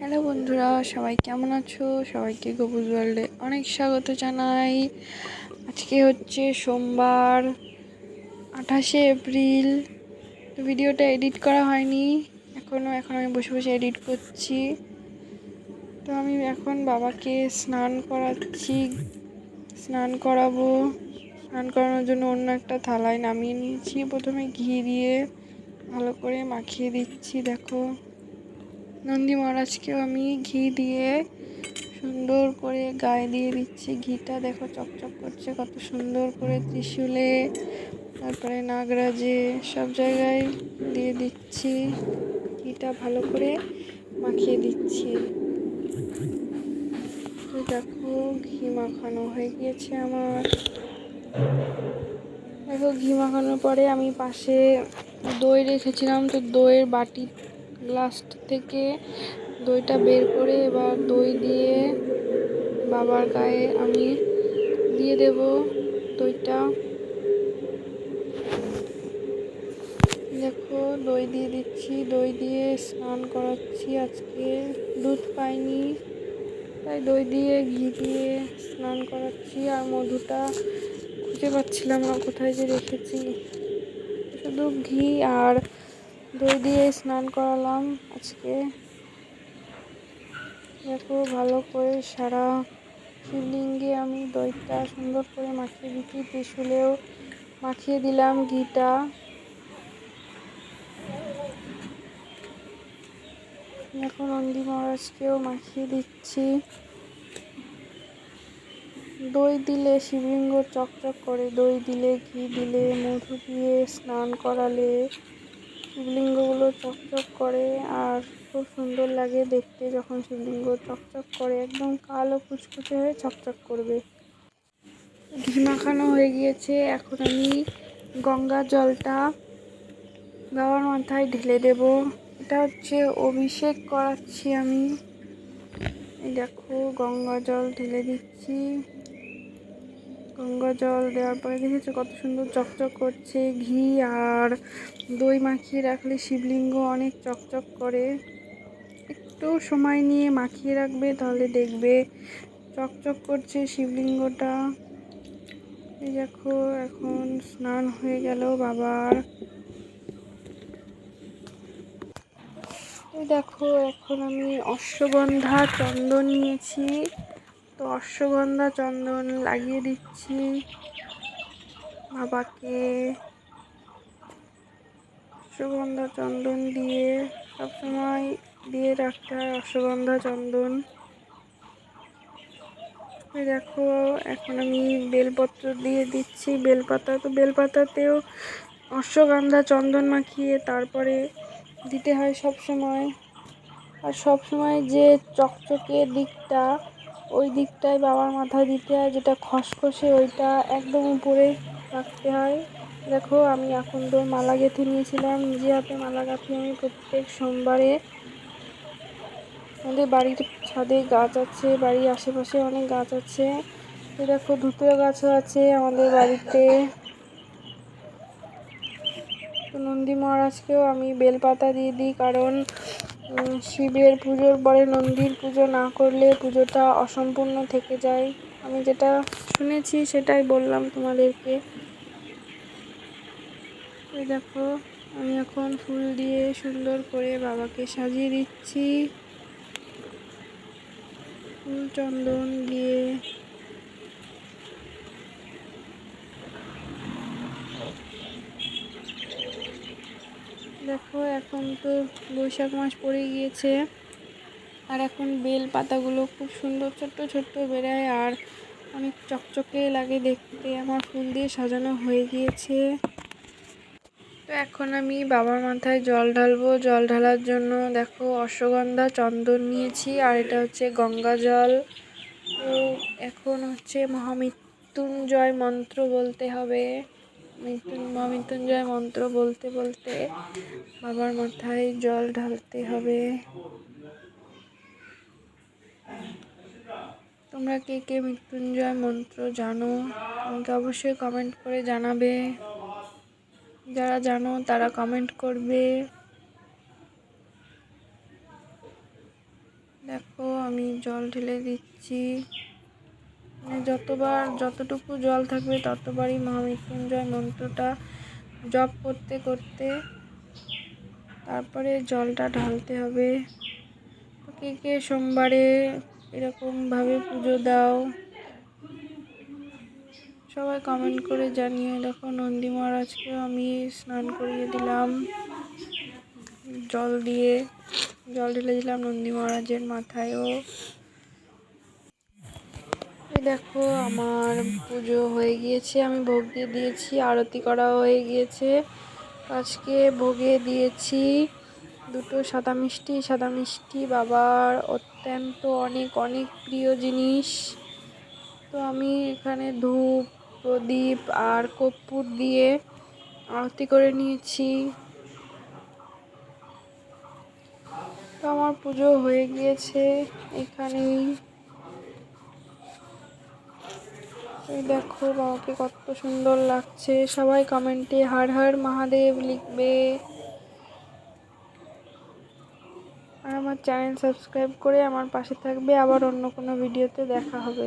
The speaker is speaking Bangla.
হ্যালো বন্ধুরা, সবাই কেমন আছো? সবাইকে গবুজ ওয়ার্ল্ডে অনেক স্বাগত জানাই। আজকে হচ্ছে সোমবার, আঠাশে এপ্রিল। ভিডিওটা এডিট করা হয়নি। এখনও এখন আমি বসে বসে এডিট করছি। তো আমি এখন বাবাকে স্নান করাচ্ছি। স্নান করাবো। স্নান করানোর জন্য অন্য একটা থালায় নামিয়ে নিয়েছি। প্রথমে ঘি দিয়ে ভালো করে মাখিয়ে দিচ্ছি, দেখো। নন্দী মহারাজকেও আমি ঘি দিয়ে সুন্দর করে গায়ে দিয়ে দিচ্ছি ঘিটা। দেখো চকচক করছে, কত সুন্দর করে ত্রিশুলে, তারপরে নাগরাজে সব জায়গায় দিয়ে দিচ্ছি ঘিটা ভালো করে মাখিয়ে দিচ্ছি। দেখো ঘি মাখানো হয়ে গিয়েছে আমার। দেখো ঘি মাখানোর পরে আমি পাশে দই রেখেছিলাম, তো দইয়ের বাটি গ্লাস থেকে দইটা বের করে এবার দই দিয়ে বাবার গায়ে আমি দিয়ে দেব দইটা। দেখো, দই দিয়ে দিচ্ছি, দই দিয়ে স্নান করাচ্ছি আজকে। দুধ পাইনি, তাই দই দিয়ে ঘি দিয়ে স্নান করাচ্ছি আর মধুটা খুঁজে পাচ্ছিলাম না কোথায় যে রেখেছি। শুধু ঘি আর দই দিয়ে স্নান করালাম আজকে। দেখো, ভালো করে সারা শিবলিঙ্গে আমি দইটা সুন্দর করে মাখিয়ে দিচ্ছি। ত্রিশুলেও মাখিয়ে দিলাম ঘিটা। এখন নন্দী মহারাজকেও মাখিয়ে দিচ্ছি। দই দিলে শিবলিঙ্গ চকচক করে, দই দিলে ঘি দিলে মধু দিয়ে স্নান করালে শিবলিঙ্গগুলো চকচক করে আর খুব সুন্দর লাগে দেখতে যখন শিবলিঙ্গ চকচক করে, একদম কালো কুচকুচে হয়ে চকচক করবে। ঘি মাখানো হয়ে গিয়েছে। এখন আমি গঙ্গা জলটা বাবার মাথায় ঢেলে দেব। এটা হচ্ছে অভিষেক করাচ্ছি আমি। দেখো, গঙ্গা জল ঢেলে দিচ্ছি। গঙ্গা জল দেওয়ার পরে দেখেছ কত সুন্দর চকচক করছে ঘি আর দই মাখিয়ে রাখলে শিবলিঙ্গ অনেক চকচক করে। একটু সময় নিয়ে মাখিয়ে রাখবে, তাহলে দেখবে চকচক করছে শিবলিঙ্গটা। এই দেখো, এখন স্নান হয়ে গেল বাবার। দেখো, এখন আমি অশ্বগন্ধা চন্দন নিয়েছি। তো অশ্বগন্ধা চন্দন লাগিয়ে দিচ্ছি। বাবাকে অশ্বগন্ধা চন্দন দিয়ে সবসময় দিয়ে রাখতে হয় অশ্বগন্ধা চন্দন। দেখো, এখন আমি বেলপত্র দিয়ে দিচ্ছি। বেলপাতা, তো বেলপাতাতেও অশ্বগন্ধা চন্দন মাখিয়ে তারপরে দিতে হয় সব সময় আর সব সময় যে চকচকে দিকটা ওই দিকটায় বাবার মাথায় দিতে হয়, যেটা খসখসে ওইটা একদম উপরে রাখতে হয়। দেখো, আমি এখন তো মালা গেঁথে নিয়েছিলাম। নিজে হাতে মালা গাঁথি আমি প্রত্যেক সোমবারে আমাদের বাড়ির ছাদে গাছ আছে, বাড়ির আশেপাশে অনেক গাছ আছে। দেখো ধুতরা গাছও আছে আমাদের বাড়িতে। নন্দী মহারাজকেও আমি বেলপাতা দিয়ে দিই, কারণ শিবের পুজোর পরে নন্দীর পুজো না করলে পুজোটা অসম্পূর্ণ থেকে যায়। আমি যেটা শুনেছি, সেটাই বললাম তোমাদেরকে। দেখো, আমি এখন ফুল দিয়ে সুন্দর করে বাবাকে সাজিয়ে দিচ্ছি। ফুল চন্দন দিয়ে দেখো, এখন তো বৈশাখ মাস পড়ে গিয়েছে। আর এখন বেল পাতাগুলো খুব সুন্দর, ছোট্ট ছোট্ট বেড়ায়, আর অনেক চকচকে লাগে দেখতে। আমার ফুল দিয়ে সাজানো হয়ে গিয়েছে। তো এখন আমি বাবার মাথায় জল ঢালবো। জল ঢালার জন্য দেখো, অশ্বগন্ধা চন্দন নিয়েছি, আর এটা হচ্ছে গঙ্গা জল। তো এখন হচ্ছে মহামৃত্যুঞ্জয় মন্ত্র বলতে হবে। মৃত্যু মহামৃত্যুঞ্জয় মন্ত্র বলতে বলতে বাবার মাথায় জল ঢালতে হবে। তোমরা কে কে মৃত্যুঞ্জয় মন্ত্র জানো? আমাকে অবশ্যই কমেন্ট করে জানাবে। যারা জানো তারা কমেন্ট করবে। দেখো আমি জল ঢেলে দিচ্ছি। যতবার, যতটুকু জল থাকবে, ততবারই মহামৃত্যুঞ্জয় মন্ত্রটা জপ করতে করতে তারপরে জলটা ঢালতে হবে। কে কে সোমবারে এরকমভাবে পুজো দাও, সবাই কমেন্ট করে জানিয়ে দেখো। নন্দী মহারাজকেও আমি স্নান করিয়ে দিলাম, জল দিয়ে। জল ঢেলে দিলাম নন্দী মহারাজের মাথায়ও। দেখো, আমার পুজো হয়ে গিয়েছে, আমি ভোগ দিয়ে দিয়েছি, আরতি করা হয়ে গিয়েছে। আজকে ভোগে দিয়েছি দুটো সাদা মিষ্টি সাদা মিষ্টি বাবার অত্যন্ত অনেক অনেক প্রিয় জিনিস। তো আমি এখানে ধূপ, প্রদীপ আর কর্পূর দিয়ে আরতি করে নিয়েছি। তো আমার পুজো হয়ে গিয়েছে এখানেই। এই দেখো, বাবাকে কত সুন্দর লাগছে। সবাই কমেন্টে হার হার মহাদেব লিখবে। আর আমার চ্যানেল সাবস্ক্রাইব করে আমার পাশে থাকবে। আবার অন্য কোনো ভিডিওতে দেখা হবে।